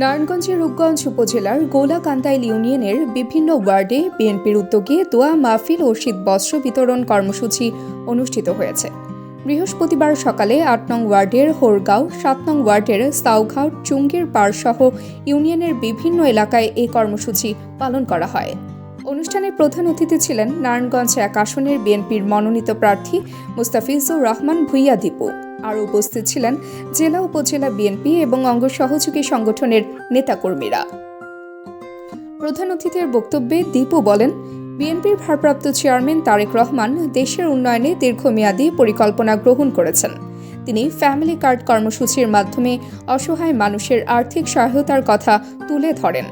নারায়ণগঞ্জের রূপগঞ্জ উপজেলার গোলাকান্তাইল ইউনিয়নের বিভিন্ন ওয়ার্ডে বিএনপির উদ্যোগে দোয়া মাহফিল ও শীত বস্ত্র বিতরণ কর্মসূচি অনুষ্ঠিত হয়েছে। বৃহস্পতিবার সকালে আট নং ওয়ার্ডের হোরগাঁও, সাত নং ওয়ার্ডের সাউঘাট, চুঙ্গির পাড়সহ ইউনিয়নের বিভিন্ন এলাকায় এই কর্মসূচি পালন করা হয়। অনুষ্ঠানে প্রধান অতিথি ছিলেন নারায়ণগঞ্জ এক আসনের বিএনপির মনোনীত প্রার্থী মুস্তাফিজুর রহমান ভুইয়া দীপু। আর উপস্থিত ছিলেন জেলা উপজেলা বিএনপি এবং অঙ্গ সহযোগী সংগঠনের নেতাকর্মীরা। প্রধান অতিথির বক্তব্যে দীপু বলেন, বিএনপির ভারপ্রাপ্ত চেয়ারম্যান তারেক রহমান দেশের উন্নয়নে দীর্ঘমেয়াদী পরিকল্পনা গ্রহণ করেছেন। তিনি ফ্যামিলি কার্ড কর্মসূচির মাধ্যমে অসহায় মানুষের আর্থিক সহায়তার কথা তুলে ধরেন।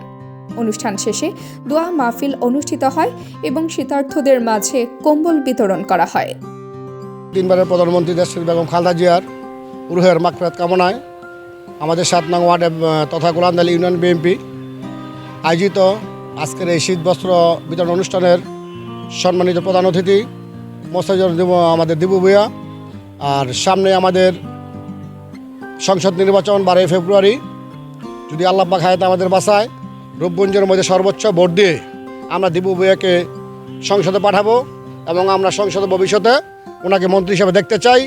অনুষ্ঠান শেষে দোয়া মাহফিল অনুষ্ঠিত হয় এবং শীতার্থদের মাঝে কম্বল বিতরণ করা হয়। তিনবারের প্রধানমন্ত্রী দেশের বেগম খালদা জিয়ার রুহের মাকফেরাত কামনায় আমাদের সাত নং ওয়ার্ডে তথা গোলান্দালি ইউনিয়ন বিএনপি আয়োজিত আজকের এই শীত বস্ত্র বিতরণ অনুষ্ঠানের সম্মানিত প্রধান অতিথি মোস্তাজর আমাদের দিবু ভূয়া আর সামনে আমাদের সংসদ নির্বাচন বারোই ফেব্রুয়ারি। যদি আল্লাহ পাক হায়াত আমাদের বাসায় রূপগঞ্জের মধ্যে সর্বোচ্চ ভোট দিয়ে আমরা দিবু ভূয়াকে সংসদে পাঠাবো এবং আমরা সংসদে ভবিষ্যতে ওনাকে মন্ত্রী হিসাবে দেখতে চাই।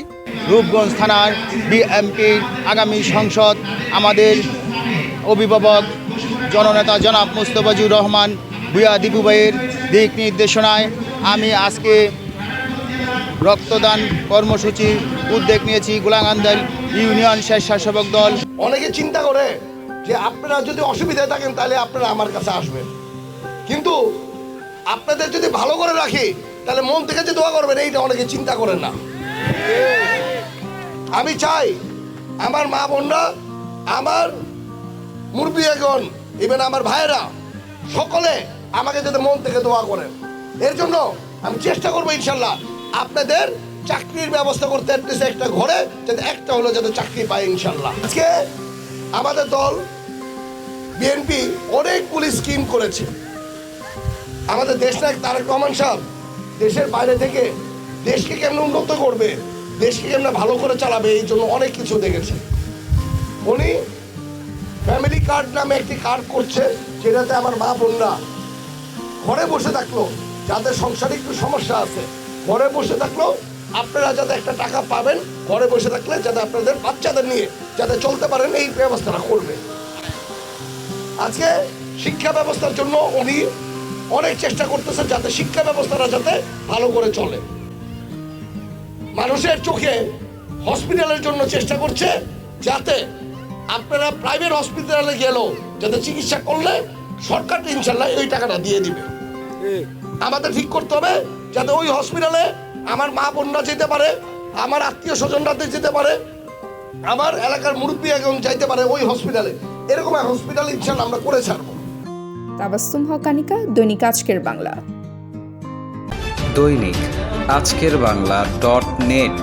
রূপগঞ্জ থানার বিএমপির আগামী সংসদ আমাদের অভিভাবক জননেতা জনাব মুস্তফাজুর রহমান বুয়া দিবুবাইয়ের দিক নির্দেশনায় আমি আজকে রক্তদান কর্মসূচি উদ্যোগ নিয়েছি গোলাগান্দাল ইউনিয়ন স্বেচ্ছাসেবক দল। অনেকে চিন্তা করে যে আপনারা যদি অসুবিধায় থাকেন তাহলে আপনারা আমার কাছে আসবেন। কিন্তু আপনাদের যদি ভালো করে রাখি তাহলে মন থেকে যে দোয়া করবেন, এইটা অনেকে চিন্তা করেন না। আমি চাই আমার মা বোনরা, আমার মুরব্বী এখন ইভেন আমার ভাইয়েরা, সকলে আমাকে যাতে মন থেকে দোয়া করেন। এর জন্য আমি চেষ্টা করব ইনশাল্লাহ আপনাদের চাকরির ব্যবস্থা করতে একটা ঘরে, যাতে একটা হলো যাতে চাকরি পায় ইনশাল্লাহ। আজকে আমাদের দল, বিএনপি অনেকগুলি স্কিম করেছে। আমাদের দেশ নায়ক তারেক রহমান সাহেব দেশের বাইরে থেকে দেশকে কেমন উন্নত করবে, দেশকে কেমন ভালো করে চালাবে, এই জন্য অনেক কিছু দেখেছে। উনি ফ্যামিলি কার্ড নামে একটি কার্ড করছে, যেটাতে আমার মা বোনরা ঘরে বসে থাকল, যাদের সংসারে একটু সমস্যা আছে, ঘরে বসে থাকল, আপনারা যাতে একটা টাকা পাবেন, ঘরে বসে থাকলে যাতে আপনাদের বাচ্চাদের নিয়ে যাতে চলতে পারেন, এই ব্যবস্থাটা করবে। আজকে শিক্ষা ব্যবস্থার জন্য উনি অনেক চেষ্টা করতেছে যাতে শিক্ষা ব্যবস্থাটা যাতে ভালো করে চলে। মানুষের চোখে হসপিটালের জন্য চেষ্টা করছে যাতে আপনারা প্রাইভেট হসপিটালে গেলেও যাতে চিকিৎসা করলে সরকার ইনশাল্লাহ ওই টাকাটা দিয়ে দিবে। আমাদের ঠিক করতে হবে যাতে ওই হসপিটালে আমার মা বোনরা যেতে পারে আমার আত্মীয় স্বজনরা যেতে পারে আমার এলাকার মুরব্বী এখন যাইতে পারে ওই হসপিটালে। এরকম হসপিটাল ইনশাল্লাহ আমরা করে ছাড়বো। তাবাস্তুম হকানিকা দৈনিক আজকের বাংলা। দৈনিক আজকের বাংলা ডট নেট।